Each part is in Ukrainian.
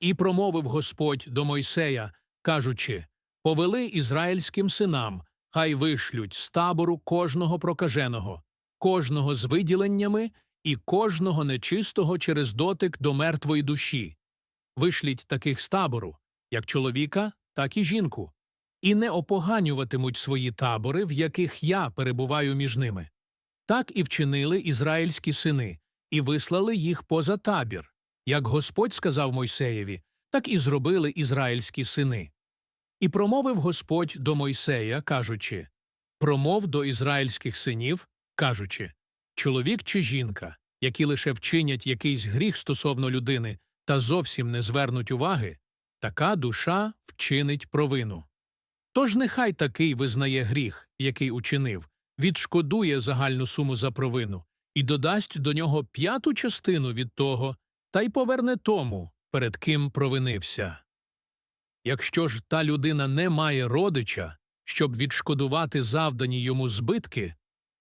І промовив Господь до Мойсея, кажучи Повели ізраїльським синам, хай вишлють з табору кожного прокаженого, кожного з виділеннями і кожного нечистого через дотик до мертвої душі. Вишліть таких з табору, як чоловіка, так і жінку, і не опоганюватимуть свої табори, в яких я перебуваю між ними. Так і вчинили ізраїльські сини, і вислали їх поза табір. Як Господь сказав Мойсеєві, так і зробили ізраїльські сини. І промовив Господь до Мойсея, кажучи Промов до ізраїльських синів, кажучи Чоловік чи жінка, які лише вчинять якийсь гріх стосовно людини та зовсім не звернуть уваги, така душа вчинить провину. Тож нехай такий визнає гріх, який учинив, відшкодує загальну суму за провину і додасть до нього п'яту частину від того, та й поверне тому, перед ким провинився. Якщо ж та людина не має родича, щоб відшкодувати завдані йому збитки,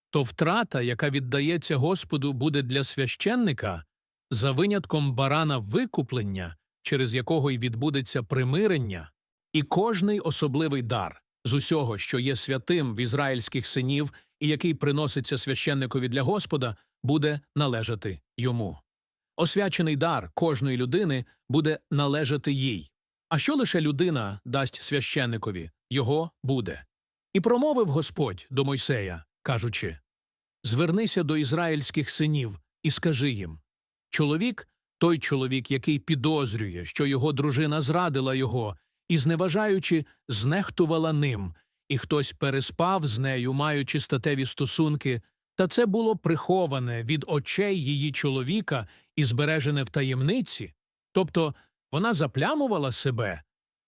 то втрата, яка віддається Господу, буде для священника за винятком барана викуплення, через якого й відбудеться примирення, і кожний особливий дар з усього, що є святим в ізраїльських синів і який приноситься священникові для Господа, буде належати йому. Освячений дар кожної людини буде належати їй. А що лише людина дасть священникові, його буде. І промовив Господь до Мойсея, кажучи Звернися до ізраїльських синів і скажи їм Чоловік той чоловік, який підозрює, що його дружина зрадила його, і, зневажаючи, знехтувала ним, і хтось переспав з нею, маючи статеві стосунки, та це було приховане від очей її чоловіка і збережене в таємниці, тобто вона заплямувала себе,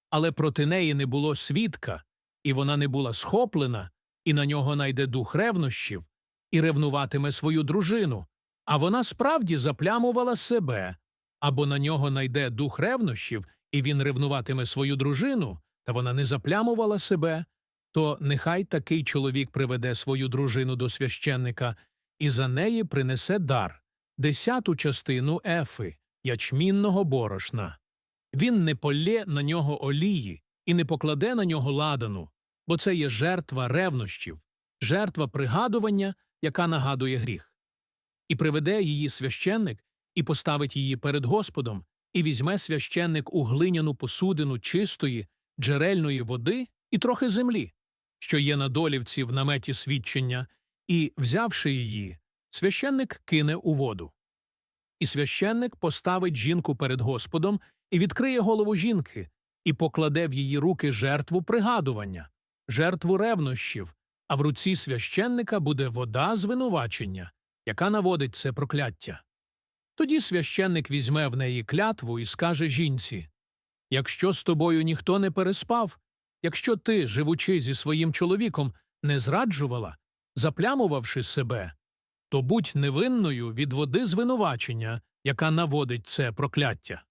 але проти неї не було свідка, і вона не була схоплена, і на нього найде дух ревнощів, і ревнуватиме свою дружину, а вона справді заплямувала себе, або на нього найде дух ревнощів, і він ревнуватиме свою дружину, та вона не заплямувала себе, то нехай такий чоловік приведе свою дружину до священника і за неї принесе дар, десяту частину ефи, ячмінного борошна. Він не полє на нього олії і не покладе на нього ладану, бо це є жертва ревнощів, жертва пригадування, яка нагадує гріх. І приведе її священник, і поставить її перед Господом, і візьме священник у глиняну посудину чистої, джерельної води і трохи землі, що є на долівці в наметі свідчення, і, взявши її, священник кине у воду. І священник поставить жінку перед Господом і відкриє голову жінки, і покладе в її руки жертву пригадування, жертву ревнощів, а в руці священника буде вода звинувачення, яка наводить це прокляття. Тоді священник візьме в неї клятву і скаже жінці Якщо з тобою ніхто не переспав, якщо ти, живучи зі своїм чоловіком, не зраджувала, заплямувавши себе, то будь невинною від води звинувачення, яка наводить це прокляття.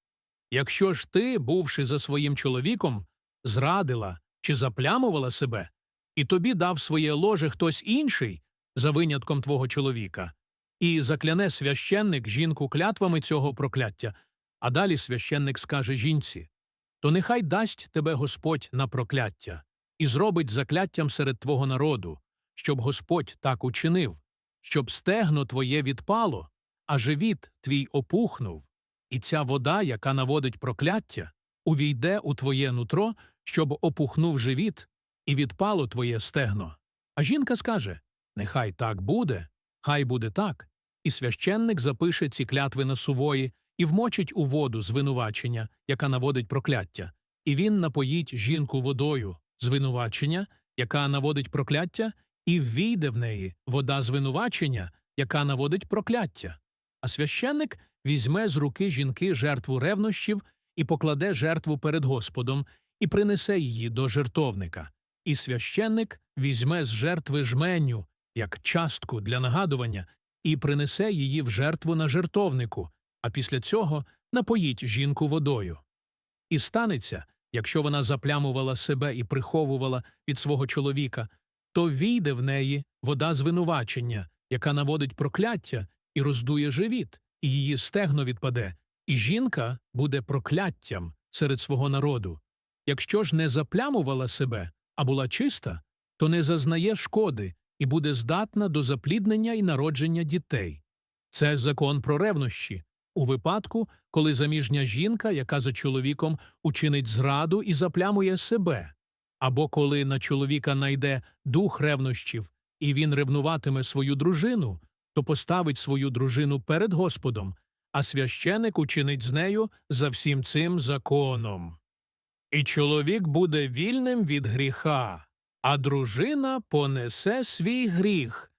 Якщо ж ти, бувши за своїм чоловіком, зрадила чи заплямувала себе, і тобі дав своє ложе хтось інший за винятком твого чоловіка, і закляне священник жінку клятвами цього прокляття, а далі священник скаже жінці то нехай дасть тебе Господь на прокляття і зробить закляттям серед твого народу, щоб Господь так учинив, щоб стегно твоє відпало, а живіт твій опухнув, і ця вода, яка наводить прокляття, увійде у твоє нутро, щоб опухнув живіт, і відпало твоє стегно. А жінка скаже Нехай так буде, хай буде так. І священник запише ці клятви на сувої і вмочить у воду звинувачення, яка наводить прокляття, і він напоїть жінку водою звинувачення, яка наводить прокляття, і ввійде в неї вода звинувачення, яка наводить прокляття. А священник візьме з руки жінки жертву ревнощів і покладе жертву перед Господом і принесе її до жертовника. І священник візьме з жертви жменю, як частку для нагадування, і принесе її в жертву на жертовнику, а після цього напоїть жінку водою. І станеться, якщо вона заплямувала себе і приховувала від свого чоловіка, то війде в неї вода звинувачення, яка наводить прокляття і роздує живіт, і її стегно відпаде, і жінка буде прокляттям серед свого народу. Якщо ж не заплямувала себе, а була чиста, то не зазнає шкоди і буде здатна до запліднення і народження дітей. Це закон про ревнощі у випадку, коли заміжня жінка, яка за чоловіком учинить зраду і заплямує себе, або коли на чоловіка найде дух ревнощів, і він ревнуватиме свою дружину, то поставить свою дружину перед Господом, а священик учинить з нею за всім цим законом. І чоловік буде вільним від гріха, а дружина понесе свій гріх